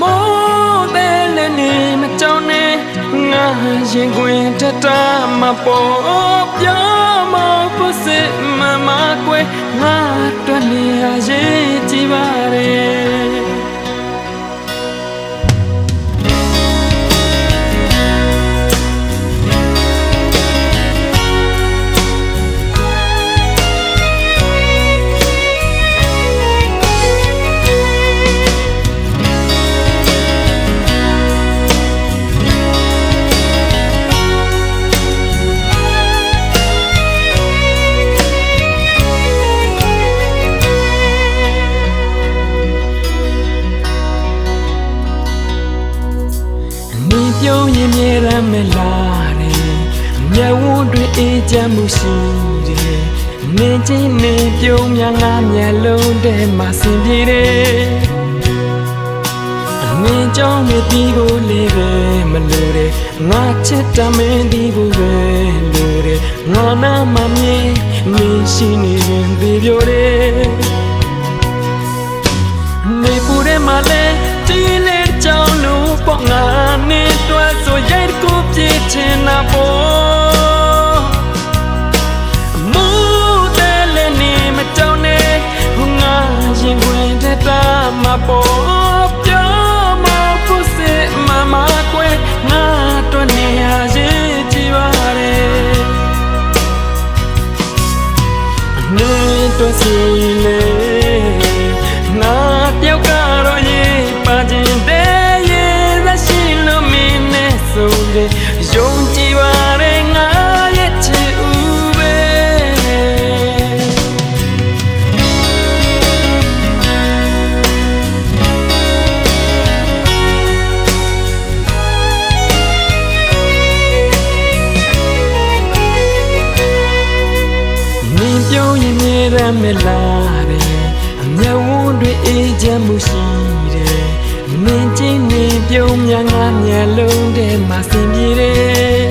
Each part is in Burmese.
မောတဲ့လည်းနေမကြောက်နဲ့ငါရင်ခွင်တတမပေါ်ပြောမဖို့စမမကွယ်ငါတွေ့နေရရေး က်ဝန်းတွေအေးချမ်းမှုရှိတယ်နေချင်းနေပြုံးများငါမျက်လုံးထဲမှာဆင်ပြေတယ်အငင်းကြောင့်နေတီးကိုလေးပဲမလို့တယ်ငါချစ်တမင်းဒီဘူးပဲလို့တယ်ငါနာမမြင်နေရှိနေရင်ဒီပြောတယ်နေပူရဲမလဲတီးလေကြောင်လို့ပေါ့ငါနေတွဲဆိုရိုက်ကိုပြည့်ချင်တာပေါ့ တာမပေါ်ပြောမဖို့စေမမကွယ်ငါတွဲနေရရေးကြည့်ပါ ရင်မြေရမလာတယ်အမျက်ဝန်းတွေအေးချမ်းမှုရှိတယ်နင်ချင်းနေပြုံးများငါမျက်လုံးထဲမှာဆင်ပြေတယ်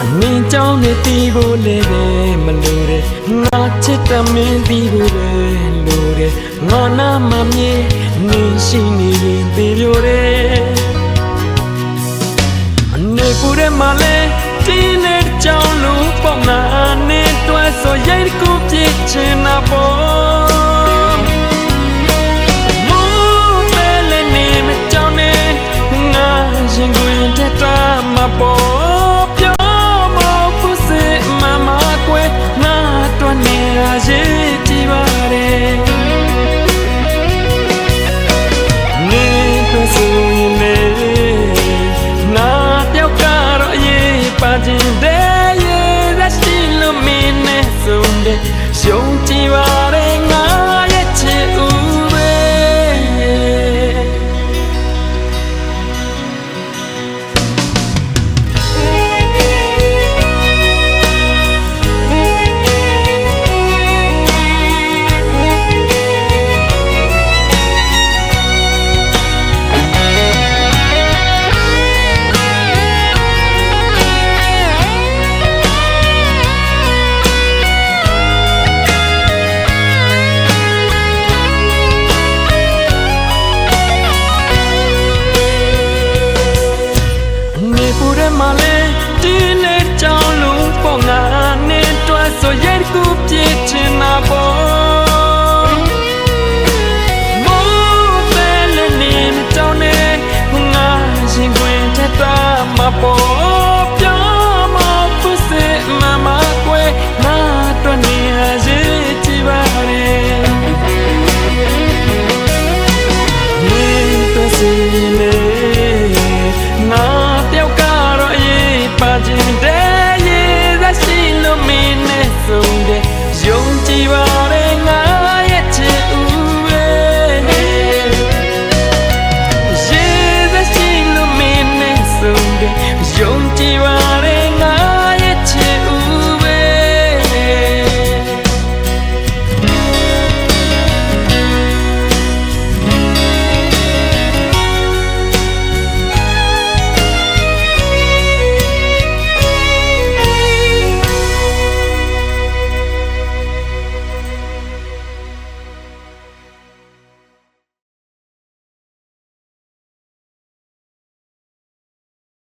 အနင်ကြောင့်နေတီးဖို့လည်းပဲမလို့တယ်ငါချစ်တမင်းတီးဖို့ပဲလို့တယ်ငါနာမမြင်နင်ရှိနေရင်ပြေလို့တယ်အနေပူရဲမလဲတင်းနဲ့ကြောင်လို့ ちは